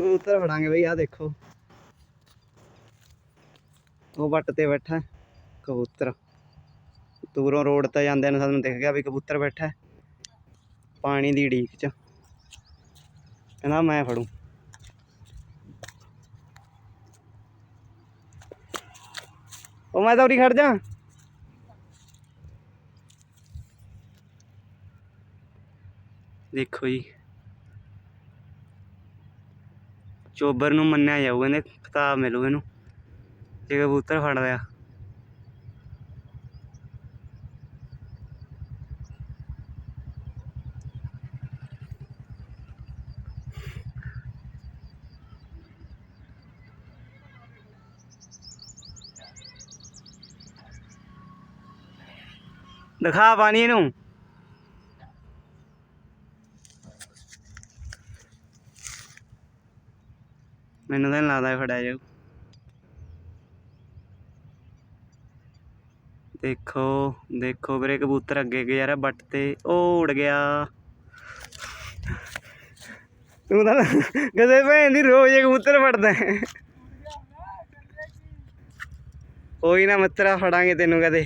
ਕਬੂਤਰ ਫੜਾਂਗੇ ਬਈ ਆ ਦੇਖੋ। ਉਹ ਵੱਟ ਤੇ ਬੈਠਾ ਕਬੂਤਰ। ਦੂਰੋਂ ਰੋਡ ਤੇ ਜਾਂਦੇ ਨੇ ਸਾਨੂੰ ਦਿਖ ਗਿਆ ਵੀ ਕਬੂਤਰ ਬੈਠਾ ਪਾਣੀ ਦੀ ਢੀਕ ਚ। ਕਹਿੰਦਾ ਮੈਂ ਫੜੂ। ਉਹ ਮੈਂ ਤਾਂ ਉਰੀ ਖੜ ਜਾ। ਦੇਖੋ ਜੀ। ਚੋਬਰ ਨੂੰ ਮੰਨਿਆ ਜਾਊ ਇਹਨੇ ਖਿਤਾਬ ਮਿਲੂ ਇਹਨੂੰ। ਜੇ ਕਬੂਤਰ ਫੜ ਲਿਆ। ਦਿਖਾ ਪਾਣੀ ਇਹਨੂੰ। ਮੈਨੂੰ ਤਾਂ ਨੀ ਲੱਗਦਾ ਫੜਿਆ ਜਾਊ। ਦੇਖੋ ਦੇਖੋ ਵੀਰੇ ਕਬੂਤਰ ਅੱਗੇ ਗਿਆ ਯਾਰ ਬੱਟ ਤੇ ਉਹ ਉੜ ਗਿਆ। ਤੂੰ ਤਾਂ ਕਦੇ ਭੈਣ ਦੀ ਰੋਜ਼ ਇਹ ਕਬੂਤਰ ਫੜਦਾ ਕੋਈ ਨਾ ਮੱਤਰਾ, ਫੜਾਂਗੇ ਤੈਨੂੰ ਕਦੇ।